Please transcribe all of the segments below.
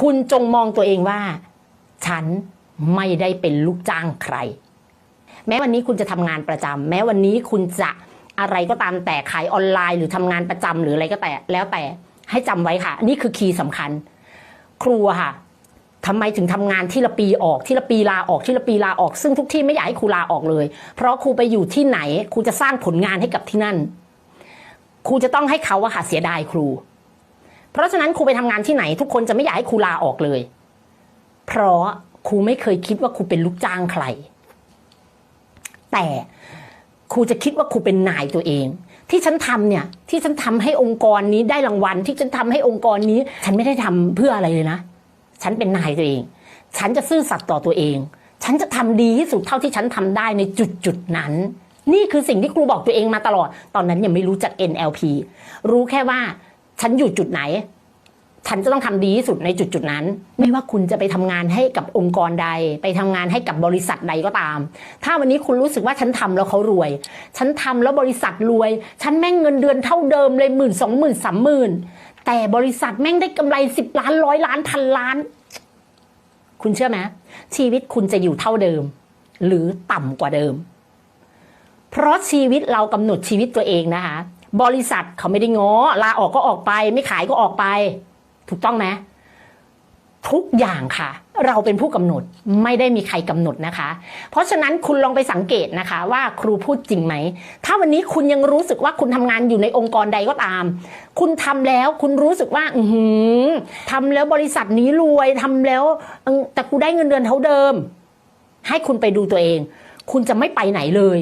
คุณจงมองตัวเองว่า ฉันไม่ได้เป็นลูกจ้างใคร แม้วันนี้คุณจะทำงานประจำแม้วันนี้คุณจะอะไรก็ตามแต่ขายออนไลน์หรือทำงานประจำหรืออะไรก็แต่แล้วแต่ให้จำไว้ค่ะ นี่คือคีย์สำคัญ ครูค่ะทำไมถึงทำงานที่ละปีออกที่ละปีลาออกที่ละปีลาออก ซึ่งทุกที่ไม่อยากให้ครูลาออกเลย เพราะครูไปอยู่ที่ไหนครูจะสร้างผลงานให้กับที่นั่นครูจะต้องให้เขาอะค่ะเสียดายครู เพราะฉะนั้นครูไปทำงานที่ไหน ทุกคนจะไม่อยากให้ครูลาออกเลย เพราะครูไม่เคยคิดว่าครูเป็นลูกจ้างใคร แต่ครูจะคิดว่าครูเป็นนายตัวเอง ที่ฉันทำเนี่ย ที่ฉันทำให้องค์กรนี้ได้รางวัล ที่ฉันทำให้องค์กรนี้ ฉันไม่ได้ทำเพื่ออะไรเลยนะ ฉันเป็นนายตัวเอง ฉันจะซื่อสัตย์ต่อตัวเอง ฉันจะทำดีที่สุดเท่าที่ฉันทำได้ในจุดจุดนั้น นี่คือสิ่งที่ครูบอกตัวเองมาตลอด ตอนนั้นยังไม่รู้จัก NLP รู้แค่ว่า ฉันอยู่จุดไหน ฉันจะต้องทำดีที่สุดในจุดจุดนั้น ไม่ว่าคุณจะไปทำงานให้กับองค์กรใด ไปทำงานให้กับบริษัทใดก็ตาม ถ้าวันนี้คุณรู้สึกว่าฉันทำแล้วเขารวย ฉันทำแล้วบริษัทรวย ฉันแม่งเงินเดือนเท่าเดิมเลยหมื่นสองหมื่นสามหมื่นแต่บริษัทแม่งได้กำไรสิบล้านร้อยล้านพันล้าน คุณเชื่อไหมชีวิตคุณจะอยู่เท่าเดิม หรือต่ำกว่าเดิม เพราะชีวิตเรากำหนดชีวิตตัวเองนะคะ บริษัทเขาไม่ได้ง้อลาออกก็ออกไป ไม่ขายก็ออกไป ถูกต้องไหมทุกอย่างค่ะ เราเป็นผู้กำหนดไม่ได้มีใครกำหนดนะคะ เพราะฉะนั้นคุณลองไปสังเกตนะคะ ว่าครูพูดจริงไหม ถ้าวันนี้คุณยังรู้สึกว่าคุณทำงานอยู่ในองค์กรใดก็ตาม คุณทำแล้วคุณรู้สึกว่า อือหือทำแล้วบริษัทนี้รวยทำแล้ว แต่กูได้เงินเดือนเท่าเดิม ให้คุณไปดูตัวเอง คุณจะไม่ไปไหนเลย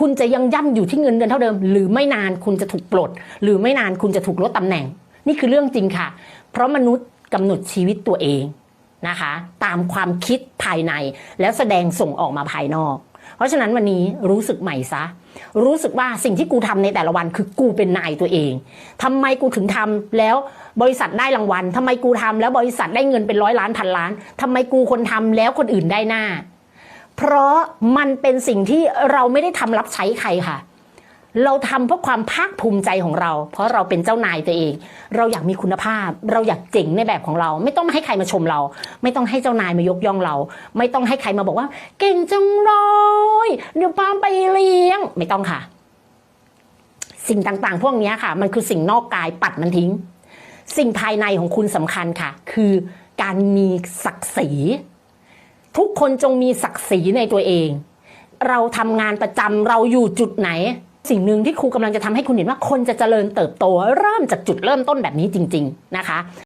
คุณจะยังย่ำอยู่ที่เงินเดือนเท่าเดิม หรือไม่นานคุณจะถูกปลด หรือไม่นานคุณจะถูกลดตำแหน่ง นี่คือเรื่องจริงค่ะ เพราะมนุษย์กำหนดชีวิตตัวเองนะคะ ตามความคิดภายในแล้วแสดงส่งออกมาภายนอก เพราะฉะนั้นวันนี้รู้สึกใหม่ซะ รู้สึกว่าสิ่งที่กูทำในแต่ละวันคือกูเป็นนายตัวเองทำไมกูถึงทำแล้วบริษัทได้รางวัลทำไมกูทำแล้วบริษัทได้เงินเป็นร้อยล้านพันล้านทำไมกูคนทำแล้วคนอื่นได้หน้า เพราะมันเป็นสิ่งที่เราไม่ได้ทำรับใช้ใครค่ะ เราทำเพราะความภาคภูมิใจของเรา เพราะเราเป็นเจ้านายตัวเอง เราอยากมีคุณภาพ เราอยากเจ๋งในแบบของเรา ไม่ต้องให้ใครมาชมเรา ไม่ต้องให้เจ้านายมายกย่องเรา ไม่ต้องให้ใครมาบอกว่า เก่งจังเลยเดี๋ยวปามไปเลี้ยง ไม่ต้องค่ะ สิ่งต่างๆ พวกนี้ค่ะ มันคือสิ่งนอกกายปัดมันทิ้ง สิ่งภายในของคุณสำคัญค่ะ คือการมีศักดิ์ศรี ทุกคนจงมีศักดิ์ศรีในตัวเอง เราทำงานประจำเราอยู่จุดไหน สิ่งหนึ่งที่ครูกำลังจะทำให้คุณเห็นว่าคนจะเจริญเติบโต เริ่มจากจุดเริ่มต้นแบบนี้จริง ๆ นะคะ